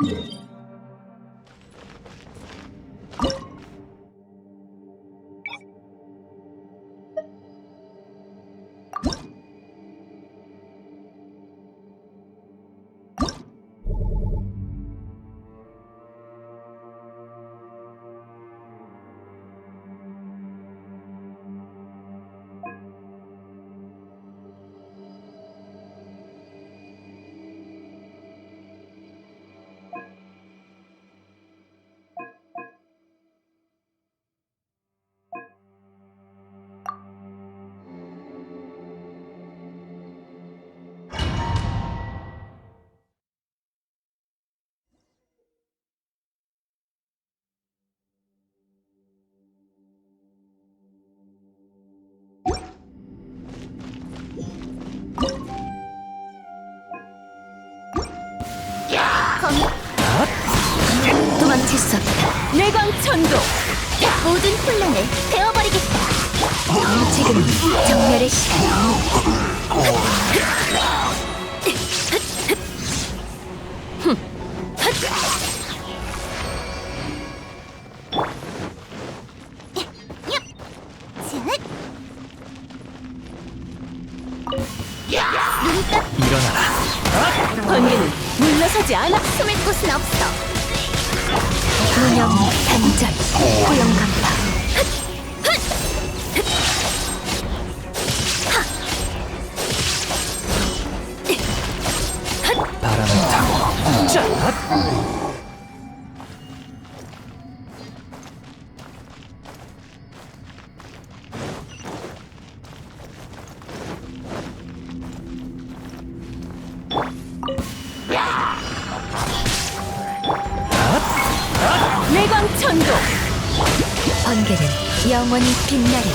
Yeah. 도망칠 수 없다. 뇌광천도 모든 혼란을 베어버리겠다. 지금 정렬의 시간. 일어나라. 번개는 물러서지 않아. 숨을 곳은 없어. 무념 단절 고용 간파. 바람을 타고 자. 번개는 영원히 빛나리.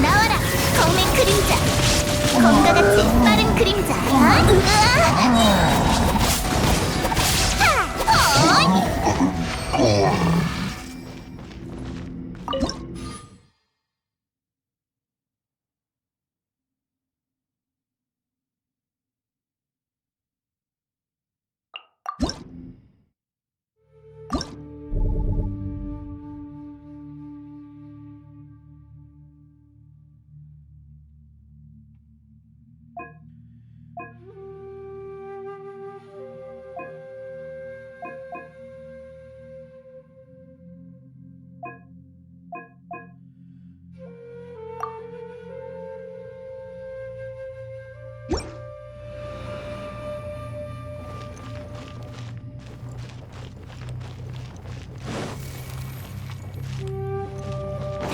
나와라 검의 그림자 검과 같이 빠른 그림자 아, 으아! 하! 어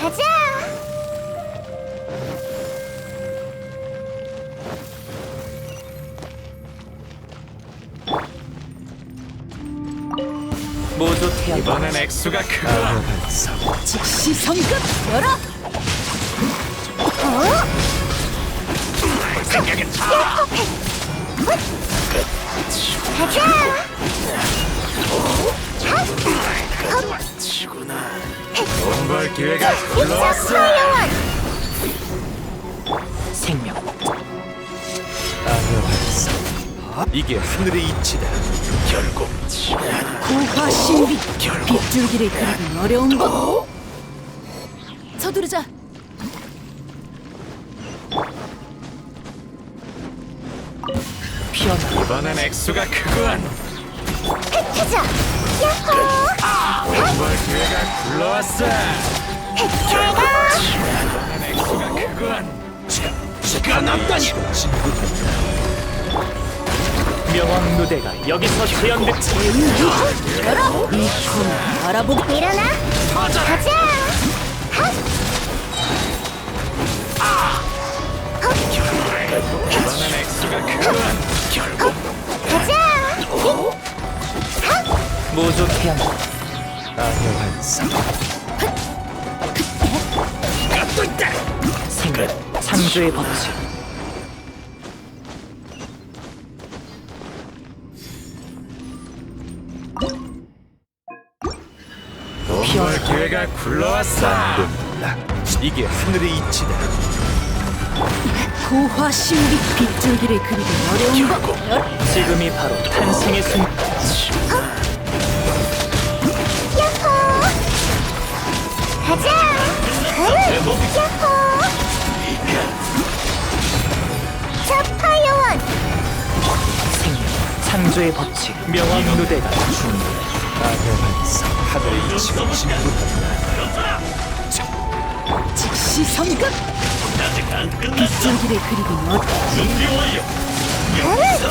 가자. 모조 태양. 이번엔 액수가 발사. 즉시 성급 열어. 생각은 다. 가자. 치구나. 돈벌 기회가 흘러왔어. 생명. 발사. 이게 하늘의 이치다. 결국 고화 신비. 빗줄기를 그리기 어려운 법. 서두르자. 피어나. 이번엔 액수가 크구만. 가자. 야호. 시간. 명왕 누대가 여기서 태연됐지. 열어. 이콩 알아보고. 일어나. 가자. 이번엔 액수가 크구만. 결국 가자. 모조 태양. 아효 발사. 또 있다. 생명. 창조의 법칙. 뭘 기회가 굴러왔어. 이게 하늘의 이치다. 고화 신비 빗줄기를 그리기 어려운 법 지금이 바로 탄생의 순간. 가자! 야호! 자파요원! 생명, 창조의 법칙, 명왕 누대가 준비. 아녀한사 하늘의 이치가 진부한다. 즉시 성급 빗줄기를 그리기 어려운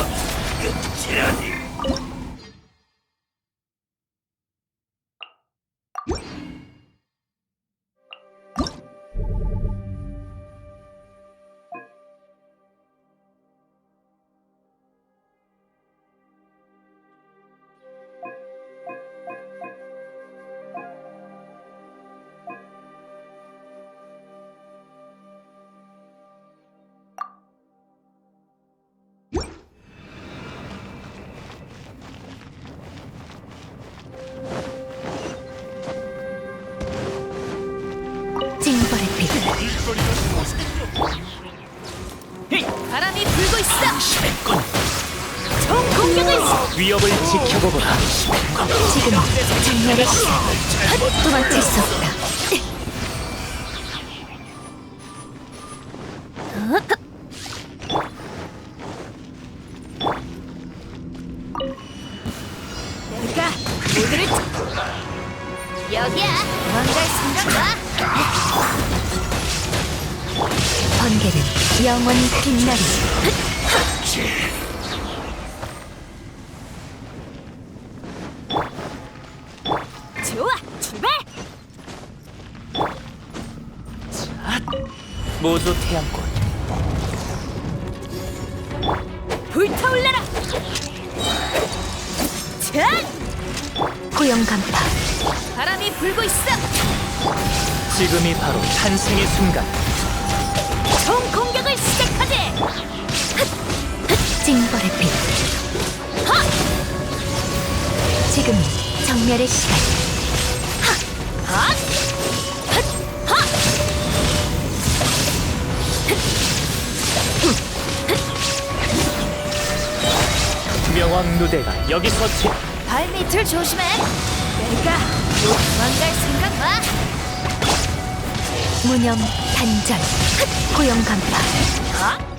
징벌의 빛 바람이 불고 있어. 총 공격을 위협을 지켜보거라. 지금 장렬의 시간 도망칠 수 없다 번개는 영원히 빛나리. 좋아 출발! 모조 태양권. 불타올라라! 자! 고용 간파. 바람이 불고 있어. 지금이 바로 탄생의 순간. 정멸의 시간 하! 하! 하! 하! 명왕 누대가 여기서 제 발밑을 조심해 내가 도망갈 생각 마 무념 단전 고용 간파